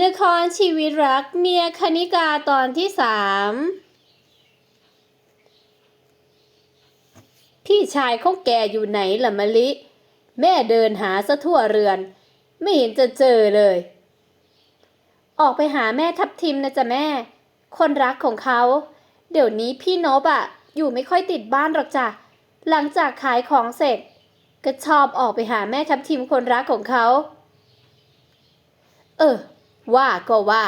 ละครชีวิตรักเมียคณิกาตอนที่สามพี่ชายเขาแก่อยู่ไหนล่ะมะลิ แม่เดินหาซะทั่วเรือน ไม่เห็นจะเจอเลย ออกไปหาแม่ทับทิมนะจ๊ะแม่ คนรักของเขา เดี๋ยวนี้พี่นบอะอยู่ไม่ค่อยติดบ้านหรอกจ้ะหลังจากขายของเสร็จ ก็ชอบออกไปหาแม่ทับทิมคนรักของเขา เออ ว่าก็ว่า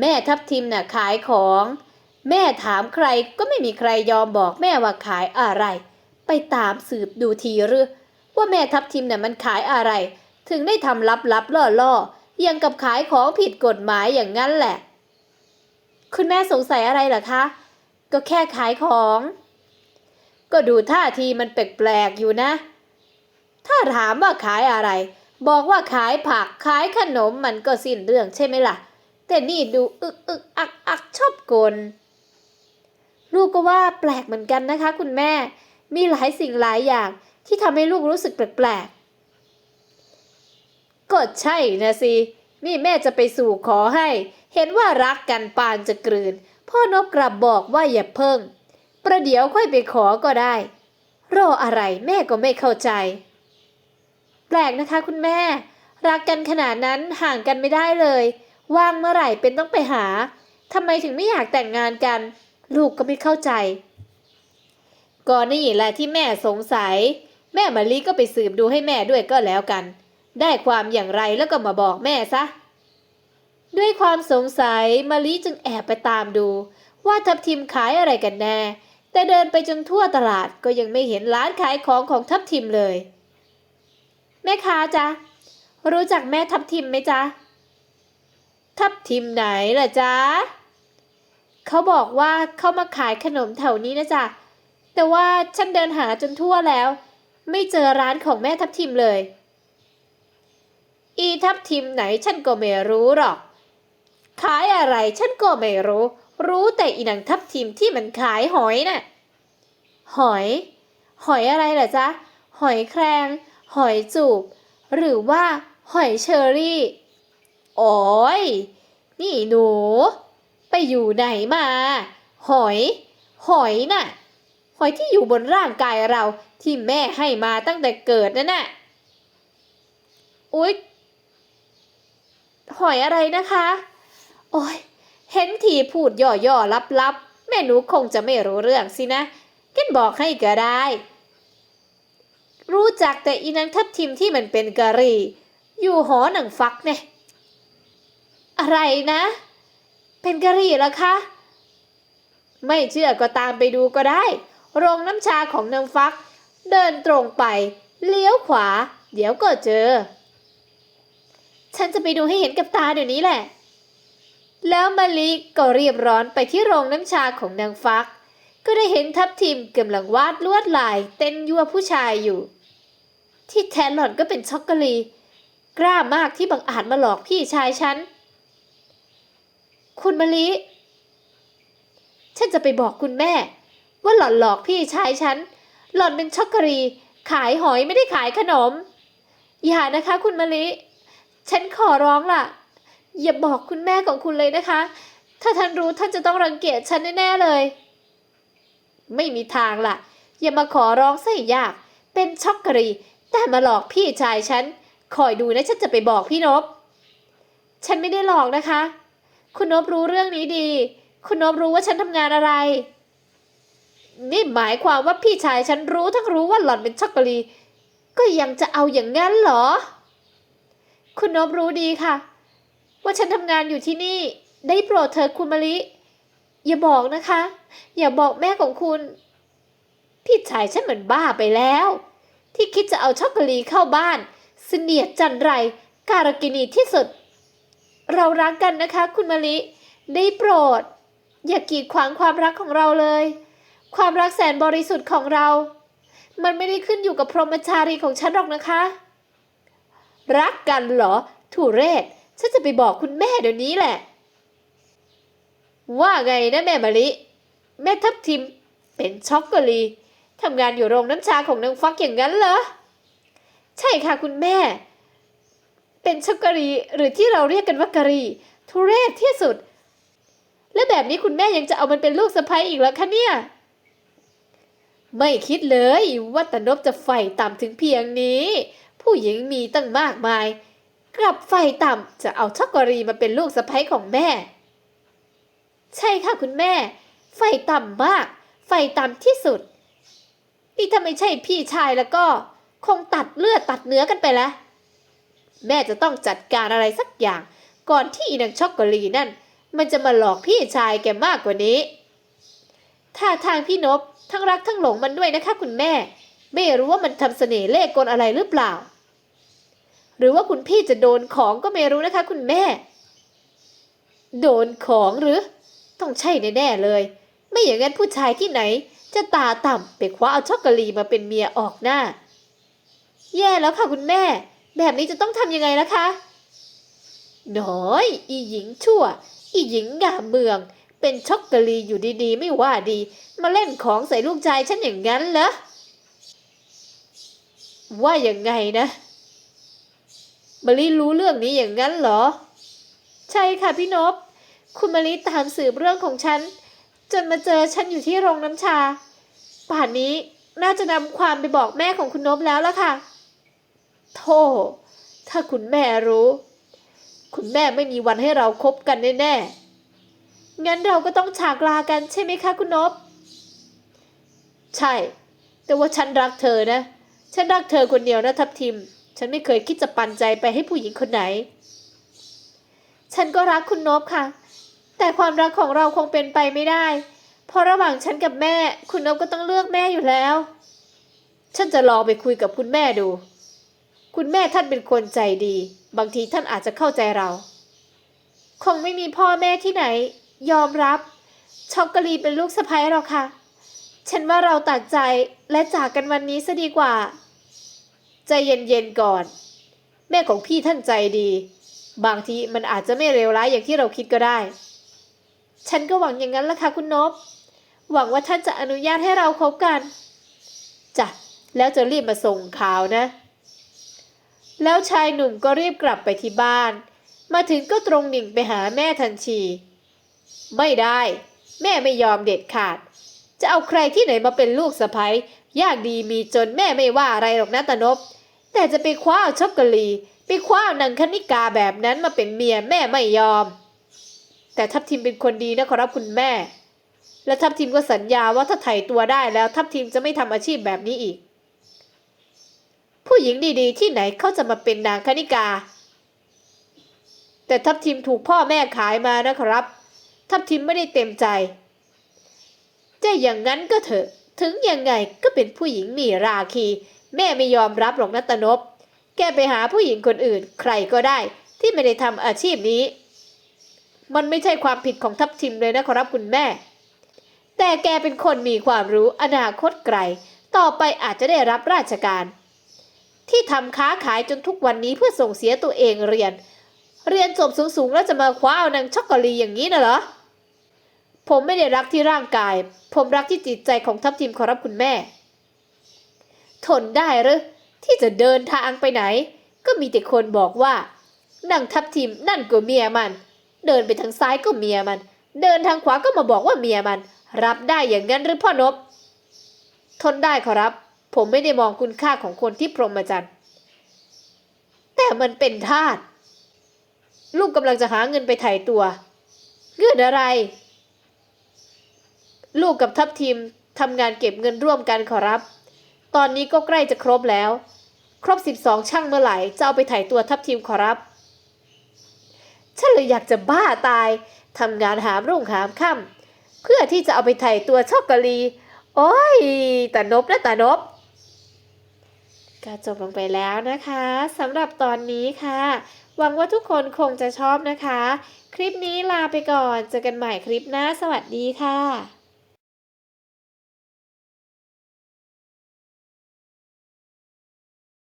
แม่ทับทิมน่ะขายของ แม่ถามใครก็ไม่มีใครยอมบอกแม่ว่าขายอะไร ไปตามสืบดูทีหรือว่าแม่ทับทิมน่ะมันขายอะไร ถึงได้ทำลับๆล่อๆยังกับขายของผิดกฎหมายอย่างนั้นแหละ คุณแม่สงสัยอะไรเหรอคะ ก็แค่ขายของ ก็ดูท่าทีมันแปลกๆอยู่นะ ถ้าถามว่าขายอะไร บอกว่าขายผักขายขนมมันก็สิ้นเรื่องใช่ไหมล่ะ แต่นี่ดูอึกอึกอักอักชอบกล ลูกก็ว่าแปลกเหมือนกันนะคะ คุณแม่ มีหลายสิ่งหลายอย่างที่ทำให้ลูกรู้สึกแปลกๆก็ใช่นะสินี่แม่จะไปสู่ขอให้ เห็นว่ารักกันปานจะกลืน พ่อนบกลับบอกว่าอย่าเพิ่ง ประเดี๋ยวค่อยไปขอก็ได้ รออะไรแม่ก็ไม่เข้าใจ ลกนะคะคุณแม่ รักกันขนาดนั้นห่างกันไม่ได้เลย ว่างเมื่อไหร่เป็นต้องไปหาทำไมถึงไม่อยากแต่งงานกัน ลูกก็ไม่เข้าใจ ก่อนนี่แหละที่แม่สงสัย แม่มาลีก็ไปสืบดูให้แม่ด้วยก็แล้วกัน ได้ความอย่างไรแล้วก็มาบอกแม่ซะ ด้วยความสงสัยมาลีจึงแอบไปตามดู ว่าทับทิมขายอะไรกันแน่ แต่เดินไปจนทั่วตลาดก็ยังไม่เห็นร้านขายของของทับทิมเลย แม่ค้าจ๊ะ รู้จักแม่ทับทิมไหมจ๊ะ ทับทิมไหนล่ะจ๊ะเขาบอกว่าเขามาขายขนมแถวนี้นะจ๊ะ แต่ว่าฉันเดินหาจนทั่วแล้ว ไม่เจอร้านของแม่ทับทิมเลย อีทับทิมไหนฉันก็ไม่รู้หรอก ขายอะไรฉันก็ไม่รู้ รู้แต่อีหนังทับทิมที่มันขายหอยน่ะ หอย หอยอะไรล่ะจ๊ะ หอยแครง หอยจูบ หรือว่าหอยเชอรี่ โอ้ย นี่หนู ไปอยู่ไหนมา หอย หอยน่ะ หอยที่อยู่บนร่างกายเราที่แม่ให้มาตั้งแต่เกิดนั่นน่ะอุ๊ย หอยอะไรนะคะ โอ้ย เห็นทีพูดย่อๆลับๆ แม่หนูคงจะไม่รู้เรื่องสินะกินบอกให้ก็ได้ รู้จักแต่อีนางทับทิมที่มันเป็นกะรี่อยู่หอหนังฟักเนี่ย อะไรนะ เป็นกะรี่เหรอคะ ไม่เชื่อก็ตามไปดูก็ได้ โรงน้ำชาของนางฟัก เดินตรงไป เลี้ยวขวา เดี๋ยวก็เจอ ฉันจะไปดูให้เห็นกับตาเดี๋ยวนี้แหละแล้วมาลิก็เรียบร้อนไปที่โรงน้ำชาของนางฟัก ก็ได้เห็นทับทิมกำลังวาดลวดลายเต้นยั่วผู้ชายอยู่ ที่แทนหล่อนก็เป็นช็อกโกแลตกล้ามากที่บังอาจมาหลอกพี่ชายฉัน คุณมะลิ ฉันจะไปบอกคุณแม่ ว่าหล่อนหลอกพี่ชายฉัน หล่อนเป็นช็อกโกแลตขายหอยไม่ได้ขายขนม อย่านะคะคุณมะลิ ฉันขอร้องล่ะ อย่าบอกคุณแม่ของคุณเลยนะคะ ถ้าท่านรู้ท่านจะต้องรังเกียจฉันแน่ๆเลย ไม่มีทางล่ะ อย่ามาขอร้องซะอีกยาก เป็นช็อกโกแลต แต่มาหลอกพี่ชายฉัน คอยดูนะฉันจะไปบอกพี่นบ ฉันไม่ได้หลอกนะคะ คุณนบรู้เรื่องนี้ดี คุณนบรู้ว่าฉันทำงานอะไร นี่หมายความว่าพี่ชายฉันรู้ทั้งรู้ว่าหล่อนเป็นช็อกโกแลตก็ยังจะเอาอย่างนั้นเหรอ คุณนบรู้ดีค่ะ ว่าฉันทำงานอยู่ที่นี่ ได้โปรดเธอคุณมะลิ อย่าบอกนะคะ อย่าบอกแม่ของคุณ พี่ชายฉันเหมือนบ้าไปแล้ว ที่คิดจะเอาช็อกโกแลตเข้าบ้าน เสนียดจันไร การกินีที่สุด เรารักกันนะคะ คุณมะลิ ได้โปรด อย่ากีดขวางความรักของเราเลย ความรักแสนบริสุทธิ์ของเรา มันไม่ได้ขึ้นอยู่กับพรหมจารีของฉันหรอกนะคะ รักกันเหรอถูเรศ ฉันจะไปบอกคุณแม่เดี๋ยวนี้แหละ ว่าไงนะแม่มะลิ แม่ทับทิมเป็นช็อกโกแลต ทำงานอยู่โรงน้ำชาของนางฟักอย่างนั้นเหรอ ใช่ค่ะคุณแม่ เป็นช็อกโกรีหรือที่เราเรียกกันว่ากะรีทุเรศที่สุด และแบบนี้คุณแม่ยังจะเอามันเป็นลูกสะใภ้อีกแล้วคะเนี่ย ไม่คิดเลยว่าตนบจะไฟต่ำถึงเพียงนี้ ผู้หญิงมีตั้งมากมาย กลับไฟต่ำจะเอาช็อกโกรีมาเป็นลูกสะใภ้ของแม่ ใช่ค่ะคุณแม่ไฟต่ำมากไฟต่ำที่สุด นี่ถ้าไม่ใช่พี่ชายแล้วก็ คงตัดเลือดตัดเนื้อกันไปแล้ว แม่จะต้องจัดการอะไรสักอย่าง ก่อนที่อีนางช็อกโกลตนั่น มันจะมาหลอกพี่ชายแกมากกว่านี้ท่าทางพี่นบทั้งรักทั้งหลงมันด้วยนะคะคุณแม่ ไม่รู้ว่ามันทำเสน่ห์เล่ห์กลอะไรหรือเปล่า หรือว่าคุณพี่จะโดนของก็ไม่รู้นะคะ คุณแม่ โดนของหรือ ต้องใช่แน่ๆเลย ไม่อย่างนั้นผู้ชายที่ไหน จะตาต่ำไปคว้าเอาช็อกโกแลตมาเป็นเมียออกหน้า แย่แล้วค่ะคุณแม่ แบบนี้จะต้องทำยังไงล่ะคะน้อย อีหญิงชั่ว อีหญิงงามเมือง เป็นช็อกโกแลตอยู่ดีๆ ไม่ว่าดี มาเล่นของใส่ลูกชายฉันอย่างนั้นเหรอว่าอย่างไงนะมะลิรู้เรื่องนี้อย่างนั้นเหรอ ใช่ค่ะพี่นบ คุณมะลิตามสืบเรื่องของฉัน จนมาเจอฉันอยู่ที่โรงน้ำชา ป่านนี้น่าจะนำความไปบอกแม่ของคุณนบแล้วล่ะค่ะ โธ่ ถ้าคุณแม่รู้ คุณแม่ไม่มีวันให้เราคบกันแน่ๆ งั้นเราก็ต้องฉากลากันใช่ไหมคะคุณนบ ใช่ แต่ว่าฉันรักเธอนะ ฉันรักเธอคนเดียวนะทับทิม ฉันไม่เคยคิดจะปันใจไปให้ผู้หญิงคนไหน ฉันก็รักคุณนบค่ะ แต่ความรักของเราคงเป็นไปไม่ได้ เพราะระหว่างฉันกับแม่ คุณนบก็ต้องเลือกแม่อยู่แล้ว ฉันจะลองไปคุยกับคุณแม่ดู คุณแม่ท่านเป็นคนใจดี บางทีท่านอาจจะเข้าใจเรา คงไม่มีพ่อแม่ที่ไหน ยอมรับ ช็อกโกลตเป็นลูกสะใภ้หรอกค่ะ ฉันว่าเราตัดใจและจากกันวันนี้ซะดีกว่า ใจเย็นๆก่อน แม่ของพี่ท่านใจดี บางทีมันอาจจะไม่เลวร้ายอย่างที่เราคิดก็ได้ ฉันก็หวังอย่างนั้นละค่ะคุณนบหวังว่าท่านจะอนุญาตให้เราคบกันจ้ะแล้วจะรีบมาส่งข่าวนะ แล้วชายหนุ่มก็รีบกลับไปที่บ้าน มาถึงก็ตรงดิ่งไปหาแม่ทันที ไม่ได้ แม่ไม่ยอมเด็ดขาด จะเอาใครที่ไหนมาเป็นลูกสะใภ้ยากดีมีจนแม่ไม่ว่าอะไรหรอกนะตานบแต่จะไปคว้าช็อกโกแลตไปคว้าเอานางคณิกาแบบนั้นมาเป็นเมียแม่ไม่ยอม แต่ทัพทิมเป็นคนดีนะขอรับคุณแม่ และทัพทิมก็สัญญาว่าถ้าไถ่ตัวได้แล้วทัพทิมจะไม่ทำอาชีพแบบนี้อีก ผู้หญิงดีๆ ที่ไหนเขาจะมาเป็นนางคณิกา แต่ทัพทิมถูกพ่อแม่ขายมานะครับ ทัพทิมไม่ได้เต็มใจจะอย่างนั้นก็เถอะ ถึงยังไงก็เป็นผู้หญิงมีราคี แม่ไม่ยอมรับหรอกนะตนบ แกไปหาผู้หญิงคนอื่น ใครก็ได้ที่ไม่ได้ทำอาชีพนี้ มันไม่ใช่ความผิดของทัพทิมเลยนะขอรับคุณแม่ แต่แกเป็นคนมีความรู้อนาคตไกล ต่อไปอาจจะได้รับราชการ ที่ทำค้าขายจนทุกวันนี้เพื่อส่งเสียตัวเองเรียน เรียนจบสูงๆแล้วจะมาคว้าเอานางช็อกโกลตอย่างนี้น่ะเหรอผมไม่ได้รักที่ร่างกาย ผมรักที่จิตใจของทัพทิมขอรับคุณแม่ ทนได้หรือที่จะเดินทางไปไหน ก็มีแต่คนบอกว่านั่งทัพทิมนั่นก็เมียมัน เดินไปทางซ้ายก็เมียมัน เดินทางขวาก็มาบอกว่าเมียมัน รับได้อย่างนั้นหรือพ่อนบ ทนได้ขอรับ ผมไม่ได้มองคุณค่าของคนที่พรหมจรรย์ แต่มันเป็นทาสลูกกำลังจะหาเงินไปไถ่ตัว เงินอะไร ลูกกับทัพทีมทำงานเก็บเงินร่วมกันขอรับ ตอนนี้ก็ใกล้จะครบแล้ว ครบ 12 ช่างเมื่อไหร่จะเอาไปไถ่ตัวทัพทีมขอรับ ฉันเลยอยากจะบ้าตายทำงานหามรุ่งหามค่ำเพื่อที่จะเอาไปไถ่ตัวช็อกโกแลตโอ้ยตานบนะตานบก็จบลงไปแล้วนะคะสำหรับตอนนี้ค่ะ หวังว่าทุกคนคงจะชอบนะคะ คลิปนี้ลาไปก่อน เจอกันใหม่คลิปหน้าสวัสดีค่ะ